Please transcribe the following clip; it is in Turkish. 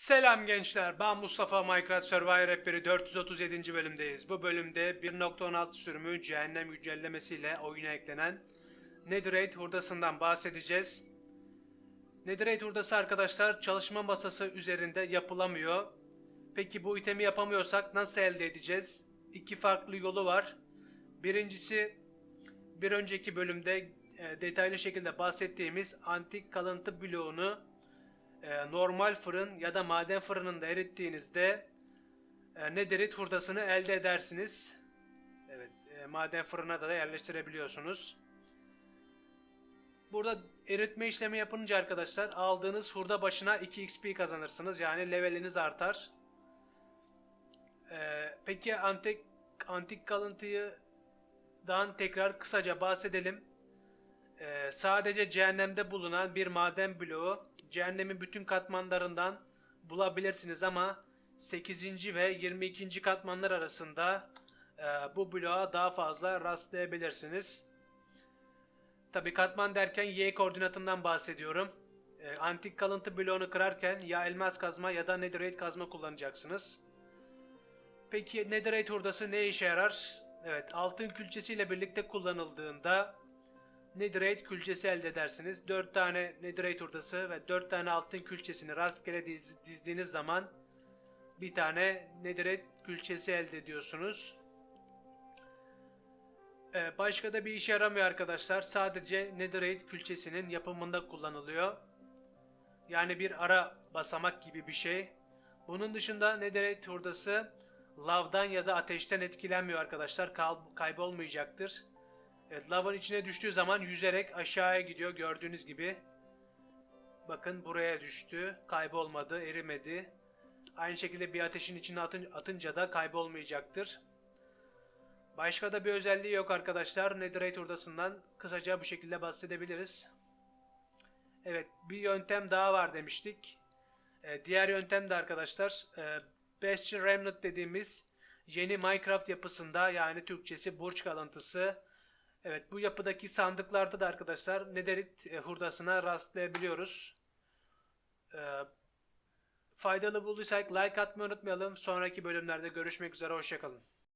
Selam gençler, ben Mustafa Minecraft Survivor Rehberi 437. bölümdeyiz. Bu bölümde 1.16 sürümü cehennem güncellemesiyle oyuna eklenen Netherite hurdasından bahsedeceğiz. Netherite hurdası arkadaşlar çalışma masası üzerinde yapılamıyor. Peki bu itemi yapamıyorsak nasıl elde edeceğiz? İki farklı yolu var. Birincisi bir önceki bölümde e, detaylı şekilde bahsettiğimiz antik kalıntı bloğunu e, normal fırın ya da maden fırınında erittiğinizde e, nedirit hurdasını elde edersiniz. Evet, e, maden fırına da, da yerleştirebiliyorsunuz. Burada eritme işlemi yapınca arkadaşlar aldığınız hurda başına 2 XP kazanırsınız. Yani leveliniz artar. E, peki antik antik kalıntıdan tekrar kısaca bahsedelim. Ee, sadece cehennemde bulunan bir maden bloğu cehennemin bütün katmanlarından bulabilirsiniz ama 8. ve 22. katmanlar arasında e, bu bloğa daha fazla rastlayabilirsiniz. Tabi katman derken y koordinatından bahsediyorum. E, antik kalıntı bloğunu kırarken ya elmas kazma ya da netherite kazma kullanacaksınız. Peki netherite hurdası ne işe yarar? Evet altın külçesiyle birlikte kullanıldığında Netherite külçesi elde edersiniz. 4 tane Netherite hurdası ve 4 tane altın külçesini rastgele diz- dizdiğiniz zaman bir tane Netherite külçesi elde ediyorsunuz. Ee, başka da bir işe yaramıyor arkadaşlar. Sadece Netherite külçesinin yapımında kullanılıyor. Yani bir ara basamak gibi bir şey. Bunun dışında Netherite hurdası lavdan ya da ateşten etkilenmiyor arkadaşlar. Kal- kaybolmayacaktır. Evet lavın içine düştüğü zaman yüzerek aşağıya gidiyor gördüğünüz gibi. Bakın buraya düştü. Kaybolmadı, erimedi. Aynı şekilde bir ateşin içine atın- atınca da kaybolmayacaktır. Başka da bir özelliği yok arkadaşlar. Netherite hurdasından kısaca bu şekilde bahsedebiliriz. Evet bir yöntem daha var demiştik. Ee, diğer yöntem de arkadaşlar e, Bastion Remnant dediğimiz yeni Minecraft yapısında yani Türkçesi burç kalıntısı Evet bu yapıdaki sandıklarda da arkadaşlar nederit e, hurdasına rastlayabiliyoruz. Ee, faydalı bulduysak like atmayı unutmayalım. Sonraki bölümlerde görüşmek üzere. Hoşçakalın.